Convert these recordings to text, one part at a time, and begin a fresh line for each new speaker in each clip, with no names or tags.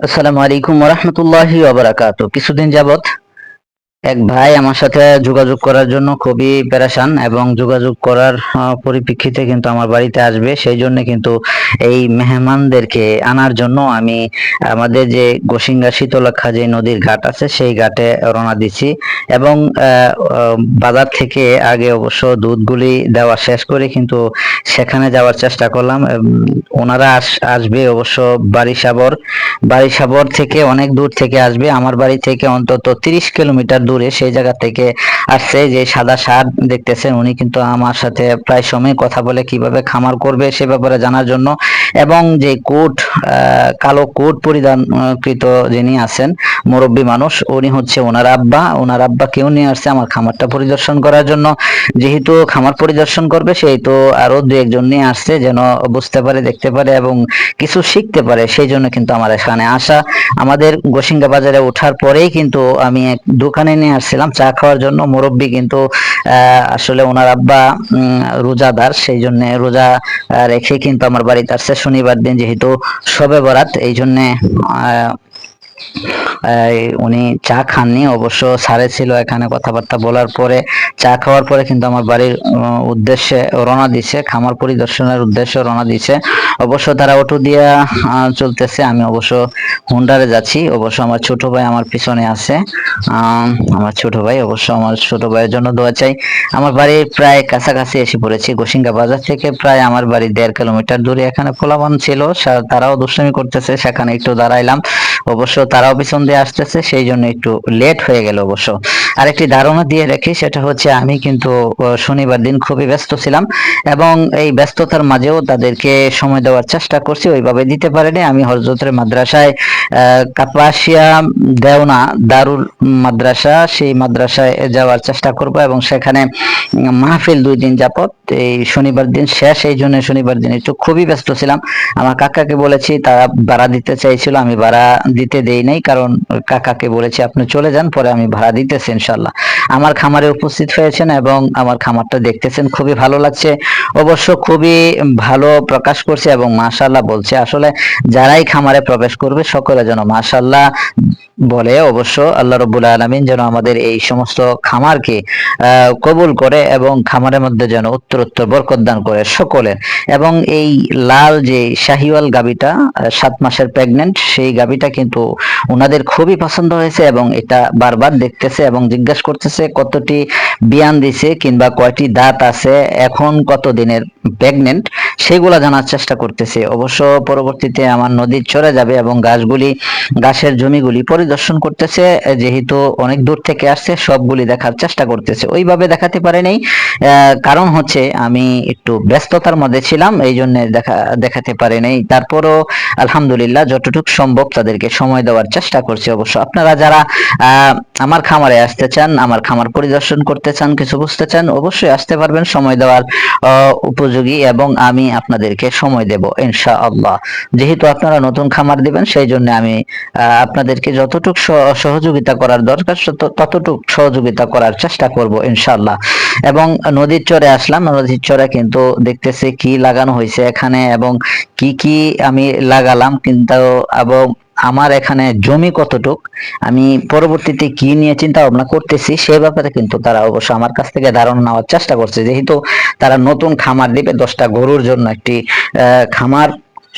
আসসালামু আলাইকুম ওরহমতুল্লাহি ওবরাকাত কিছুদিন যাবত এক ভাই আমার সাথে যোগাযোগ করার জন্য খুবই পেরেশান এবং যোগাযোগ করার পরিপ্রেক্ষিতে কিন্তু আমার বাড়িতে আসবে। সেই জন্য কিন্তু এই মেহমানদেরকে আনার জন্য আমি আমাদের যে গোসিঙ্গা শীতলক্ষা যে নদীর ঘাট আছে, সেই ঘাটে রওনা দিছি এবং বাজার থেকে আগে অবশ্য দুধগুলি দেওয়া শেষ করে কিন্তু সেখানে যাওয়ার চেষ্টা করলাম। ওনারা আস- আসবে অবশ্য বারিসাবর বারিসাবর থেকে অনেক দূর থেকে আসবে। আমার বাড়ি থেকে অন্তত তিরিশ কিলোমিটার দূরে সেই জায়গা থেকে আসছে যে সাদা সার দেখতেছেন, উনি কিন্তু আমার সাথে প্রায় সময় কথা বলে কীভাবে খামার করবে সে ব্যাপারে জানার জন্য এবং যে কোট কালো কোট পরিধানকৃত যিনি আছেন, মুরব্বী মানুষ, উনি হচ্ছে ওনার আব্বা ওনার আব্বা কেউ নিয়ে আসছে আমার খামারটা পরিদর্শন করার জন্য। যেহেতু খামার পরিদর্শন করবে, সেই তো আরও দু একজন নিয়ে আসছে যেন বুঝতে পারে, দেখতে পারে এবং কিছু শিখতে পারে, সেই জন্য কিন্তু আমার এখানে আসা। আমাদের গোসিঙ্গা বাজারে ওঠার পরেই কিন্তু আমি এক দোকানে নিয়ে আসছিলাম চা খাওয়ার জন্য। মুরব্বী কিন্তু আসলে ওনার আব্বা রোজাদার সেই জন্য রোজা রেখে কিন্তু আমার বাড়িতে আসছে। শনিবার দিন যেহেতু সবে বরাত এই জন্যে আহ, উনি চা খাননি অবশ্য সারে ছিল এখানে কথাবার্তা বলার পরে। চা খাওয়ার পরে কিন্তু আমার বাড়ির উদ্দেশ্যে রওনা দিছে খামার পরিদর্শনের উদ্দেশ্যে রওনা দিছে। অবশ্য তারা অটো দিয়া চলতেছে আমি অবশ্য হুন্ডারে যাচ্ছি। অবশ্য আমার ছোট ভাই আমার পিছনে আছে। আম, আমার ছোট ভাই অবশ্য আমার ছোট ভাইয়ের জন্য দোয়া চাই। আমার বাড়ির প্রায় কাছাকাছি এসে পড়েছি গোসিঙ্গা বাজার থেকে প্রায় আমার বাড়ি দেড় কিলোমিটার দূরে। এখানে পোলাবান ছিল তারাও দুষ্টামি করতেছে সেখানে একটু দাঁড়াইলাম। অবশ্য তারাও পিছন দিয়ে আসতেছে সেই জন্য একটু লেট হয়ে গেল অবশ্য। আরেকটি ধারণা দিয়ে রাখি, সেটা হচ্ছে আমি কিন্তু শনিবার দিন খুবই ব্যস্ত ছিলাম এবং এই ব্যস্ততার মাঝেও তাদেরকে সময় দেওয়ার চেষ্টা করছি, ওইভাবে দিতে পারেনি। আমি হজরতের মাদ্রাসায় কাপাসিয়া দেওনা দারুল মাদ্রাসা, সেই মাদ্রাসায় যাওয়ার চেষ্টা করব এবং সেখানে মাহফিল দুই দিন যাবত এই শনিবার দিন শেষ, এই জন্য শনিবার দিন একটু খুবই ব্যস্ত ছিলাম। আমার কাকাকে বলেছি, তারা ভাড়া দিতে চাইছিল, আমি ভাড়া দিতে দেই নাই, কারণ কাকাকে বলেছি, আপনি চলে যান, পরে আমি ভাড়া দিতেছি ইনশাল্লাহ আমার খামারে উপস্থিত হয়েছেন এবং আমার খামারটা দেখতেছেন, খুবই ভালো লাগছে। অবশ্য খুবই ভালো প্রকাশ করছে এবং মাশাল্লাহ বলছে, আসলে যারাই খামারে প্রবেশ করবে, সকলে যেন মাশাল্লাহ বলে অবশ্য আল্লাহ রব্বুল আলমিন যেন আমাদের এই সমস্ত খামারকে কবুল করে এবং খামারের মধ্যে যেন উত্তরোত্তর বরকত দান করে সকলের। এবং এই লাল যে শাহিওয়াল গাবিটা সাত মাসের প্রেগনেন্ট সেই গাবিটা কিন্তু ওনাদের খুবই পছন্দ হয়েছে এবং এটা বারবার দেখতেছে এবং জিজ্ঞাসা করতেছে কতটি বিয়ান দিছে কিংবা কয়টি দাঁত আছে, এখন কত দিনের প্রেগনেন্ট সেগুলা জানার চেষ্টা করতেছে। অবশ্য পরবর্তীতে আমার নদীর চড়ে যাবে এবং গাছগুলি, গাছের জমিগুলি পরিদর্শন করতেছে, যেহেতু অনেক দূর থেকে আসছে, সবগুলি দেখার চেষ্টা করতেছে। ওইভাবে দেখাতে পারে নাই। কারণ হচ্ছে আমি একটু ব্যস্ততার মধ্যে ছিলাম, এই জন্য দেখা, দেখাতে পারে নাই। তারপরও আলহামদুলিল্লাহ যতটুকু সম্ভব তাদেরকে সময় দেওয়ার চেষ্টা করছি অবশ্য। আপনারা যারা আমার খামারে আসতে চান, আমার খামার পরিদর্শন করতে চান, কিছু বুঝতে চান, অবশ্যই আসতে পারবেন। সময় দেওয়ার উপযোগী এবং আমি আপনাদেরকে সময় দেব, ইনশাআল্লাহ। যেহেতু আপনারা নতুন খামার দিবেন, সেই জন্য আমি আপনাদেরকে যতটুকু সহযোগিতা করার দরকার তত- ততটুকু সহযোগিতা করার চেষ্টা করব, ইনশাআল্লাহ। এবং নদীর চরে আসলাম, নদীর চরে কিন্তু দেখতেছি কি লাগানো হয়েছে এখানে এবং কি কি আমি লাগালাম কিন্তু, এবং আমার এখানে জমি কতটুক, আমি পরবর্তীতে কি নিয়ে চিন্তা ভাবনা করতেছি সে ব্যাপারে কিন্তু তারা অবশ্য আমার কাছ থেকে ধারণা নেওয়ার চেষ্টা করছে। যেহেতু তারা নতুন খামার দিবে, দশটা গরুর জন্য একটি খামার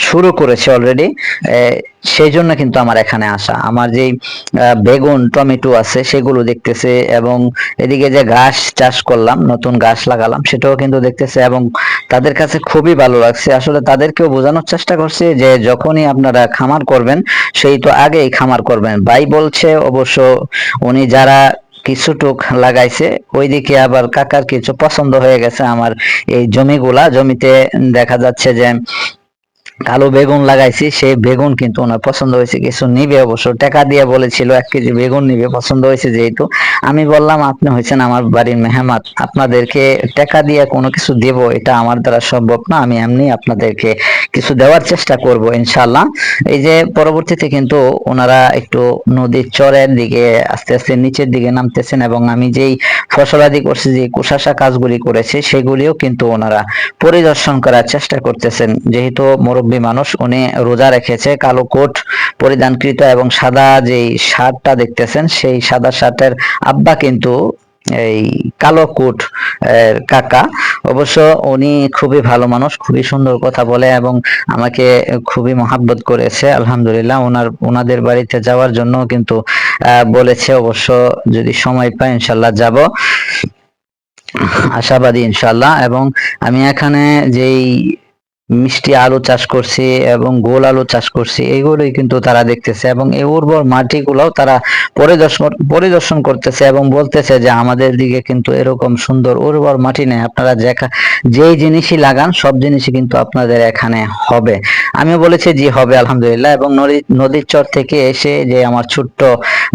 শুরু করেছে অলরেডি সেই জন্য কিন্তু আমার এখানে আসা। আমার যে বেগুন, টমেটো আছে, সেগুলো দেখতেছে এবং এদিকে যে ঘাস চাষ করলাম, নতুন ঘাস লাগালাম, সেটাও কিন্তু দেখতেছে এবং তাদের কাছে খুবই ভালো লাগছে। আসলে তাদেরকেও বোঝানোর চেষ্টা করছি যে যখনই আপনারা খামার করবেন, সেই তো আগেই খামার করবেন। ভাই বলছে অবশ্য উনি যারা কিছু টুক লাগাইছে, ওইদিকে আবার কাকার কিছু পছন্দ হয়ে গেছে আমার এই জমিগুলা। জমিতে দেখা যাচ্ছে যে কালো বেগুন লাগাইছি, সেই বেগুন কিন্তু ওনার পছন্দ হয়েছে। কিছু নিবে অবশ্য। টাকা দিয়ে বলেছিল, এক কেজি বেগুন নিবে, পছন্দ হয়েছে যেহেতু। আমি বললাম, আপনি হয়েছেন আমার বাড়ির মেহমাত। আপনাদেরকে টাকা দিয়ে কোনো কিছু দেব, এটা আমার দ্বারা সম্ভব না। আমি এমনি আপনাদেরকে কিছু দেওয়ার চেষ্টা করব ইনশাল্লাহ এই যে পরবর্তীতে কিন্তু ওনারা একটু নদীর চরের দিকে আস্তে আস্তে নিচের দিকে নামতেছেন এবং আমি যেই ফসলাদি করছি, যে কুশাসা কাজগুলি করেছি, সেগুলিও কিন্তু ওনারা পরিদর্শন করার চেষ্টা করতেছেন। যেহেতু মুরব্বী মুরব্বী মানুষ, উনি রোজা রেখেছে, কালো কোট পরিধানকৃত এবং সাদা যেই শার্টটা দেখতেছেন, সেই সাদা শার্টের আব্বা কিন্তু এই কালো কোট কাকা। অবশ্য উনি খুবই ভালো মানুষ, খুবই সুন্দর কথা বলে এবং আমাকে খুবই মহাব্বত করেছে, আলহামদুলিল্লাহ। ওনার ওনাদের বাড়িতে যাওয়ার জন্য কিন্তু বলেছে, অবশ্য যদি সময় পাই ইনশাল্লাহ যাব। আশাবাদী ইনশাল্লাহ এবং আমি এখানে যেই মিষ্টি আলু চাষ করছে এবং গোল আলু চাষ করছে, এগুলোই কিন্তু তারা দেখতেছে এবং এই উর্বর মাটিগুলোও তারা পরিদর্শন পরিদর্শন করতেছে এবং বলতেছে যে আমাদের দিকে কিন্তু এরকম সুন্দর উর্বর মাটি নেই। আপনারা যেই জিনিসই লাগান, সব জিনিসই কিন্তু আপনাদের এখানে হবে। আমি বলেছি জি হবে, আলহামদুলিল্লাহ। এবং নদী, নদীর চর থেকে এসে যে আমার ছোট্ট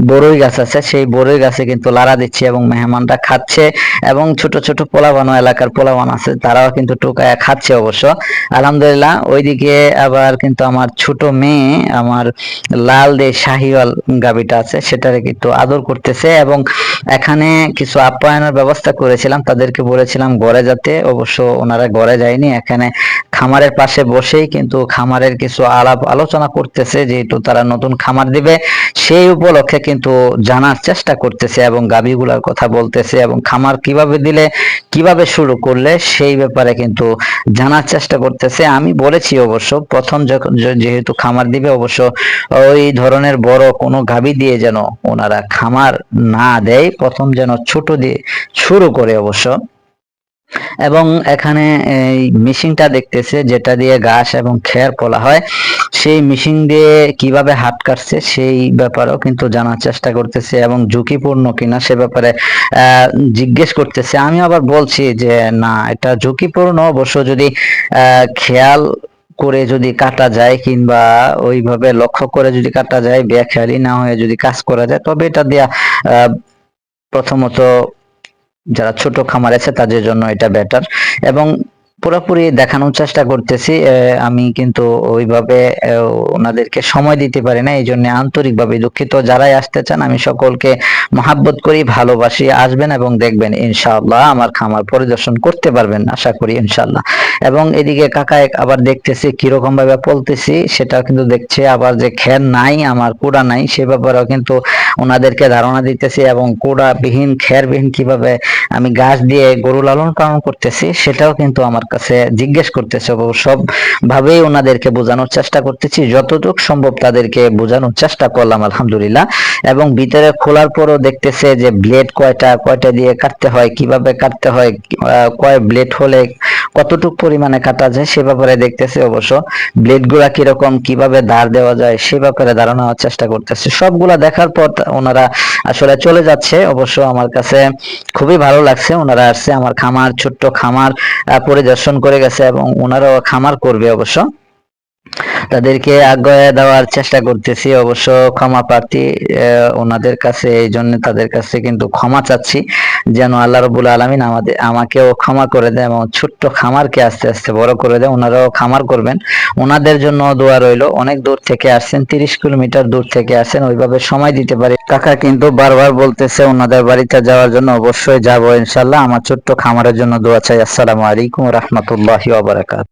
বড়ই গাছ আছে, সেই বড়ই গাছে কিন্তু লাড়া দিচ্ছে এবং মেহমানরা খাচ্ছে। এবং ছোট ছোট পোলাবানো এলাকার পোলাবান আছে, তারাও কিন্তু টোকায় খাচ্ছে অবশ্য। আলহামদুলিল্লাহ, ওইদিকে আবার কিন্তু আমার ছোট মেয়ে, আমার লাল দে শাহিওয়াল গাবিটা আছে, সেটারে কিন্তু আদর করতেছে এবং এখানে কিছু আপ্যায়নের ব্যবস্থা করেছিলাম। তাদেরকে বলেছিলাম, ঘরে যাতে অবশ্য ওনারা ঘরে যায়নি, এখানে খামারের পাশে বসেই কিন্তু খামারের কিছু আলাপ আলোচনা করতেছে, যেহেতু তারা নতুন খামার দিবে, সেই উপলক্ষে কিন্তু জানার চেষ্টা করতেছে এবং গাবিগুলার কথা বলতেছে এবং খামার কীভাবে দিলে, কীভাবে শুরু করলে সেই ব্যাপারে কিন্তু জানার চেষ্টা করতেছে। আমি বলেছি অবশ্য, প্রথম যেহেতু খামার দিবে, অবশ্য ওই ধরনের বড় কোনো গাবি দিয়ে যেন ওনারা খামার না দেয়, প্রথম যেন ছোট দিয়ে শুরু করে অবশ্য। এবং এখানে এই মেশিনটা দেখতেছে, যেটা দিয়ে ঘাস এবং খের পোলা হয়। সেই মেশিন দিয়ে কীভাবে হাত কাটছে সেই ব্যাপারেও কিন্তু জানার চেষ্টা করতেছে এবং ঝুঁকিপূর্ণ কিনা সে ব্যাপারে জিজ্ঞেস করতেছে। আমি আবার বলছি যে, না, এটা ঝুঁকিপূর্ণ। অবশ্য যদি খেয়াল করে যদি কাটা যায় কিংবা ওইভাবে লক্ষ্য করে যদি কাটা যায় বেখেয়ালি না হয়ে যদি কাজ করা যায়, তবে এটা দিয়া প্রথমত যারা ছোট খামার আছে তাদের জন্য এটা বেটার এবং পুরোপুরি দেখানোর চেষ্টা করতেছি আমি কিন্তু ওইভাবে ওনাদেরকে সময় দিতে পারি না এই জন্য আন্তরিকভাবে দুঃখিত। যারাই আসতে চান, আমি সকলকে মহাব্বত করি, ভালোবাসি, আসবেন এবং দেখবেন ইনশাআল্লাহ আমার খামার পরিদর্শন করতে পারবেন, আশা করি ইনশাআল্লাহ। এবং এদিকে কাকা আবার দেখতেছি কীরকম ভাবে বলতেছি সেটা কিন্তু দেখছে, আবার যে খের নাই, আমার কুড়া নাই, সে ব্যাপারেও কিন্তু ওনাদেরকে ধারণা দিতেছি এবং কুড়া বিহীন খের বিহীন কীভাবে আমি গাছ দিয়ে গরু লালন পালন করতেছি, সেটাও কিন্তু আমার কাছে জিজ্ঞেস করতেছে সব ভাবেই ওনাদেরকে বোঝানোর চেষ্টা করতেছি। যতটুকু সম্ভব তাদেরকে বোঝানোর চেষ্টা করলাম, আলহামদুলিল্লাহ। এবং ভিতরে খোলার পরও দেখতেছে যে ব্লেড কয়টা কয়টা দিয়ে কাটতে হয়, কীভাবে কাটতে হয় কয় ব্লেড হলে কতটুকু পরিমাণে কাটা যায় সে ব্যাপারে দেখতেছে অবশ্য। ব্লেডগুলা কীরকম, কীভাবে ধার দেওয়া যায় সে ব্যাপারে ধারণা চেষ্টা করতেছে। সবগুলা দেখার পর ওনারা আসলে চলে যাচ্ছে। অবশ্য আমার কাছে খুবই ভালো লাগছে। ওনারা আসছে, আমার খামার, ছোট্ট খামার পরিদর্শন করে গেছে এবং ওনারাও খামার করবে অবশ্য। তাদেরকে আগ্রহ দেওয়ার চেষ্টা করতেছি। অবশ্য ক্ষমা প্রার্থী ওনাদের কাছে, এই জন্য তাদের কাছে কিন্তু ক্ষমা চাচ্ছি। যেন আল্লাহ রবুল আলমিন আমাদের আমাকেও ক্ষমা করে দেয় এবং ছোট্ট খামারকে আস্তে আস্তে বড় করে দেয় ওনারাও খামার করবেন। ওনাদের জন্য দোয়া রইল। অনেক দূর থেকে আসছেন, তিরিশ কিলোমিটার দূর থেকে আসেন ওইভাবে সময় দিতে পারি। কাকা কিন্তু বারবার বলতেছে ওনাদের বাড়িতে যাওয়ার জন্য অবশ্যই যাব ইনশাল্লাহ আমার ছোট্ট খামারের জন্য দোয়া চাই। আসসালামু আলাইকুম রহমতুল্লাহি ওয়া বারাকাতুহু।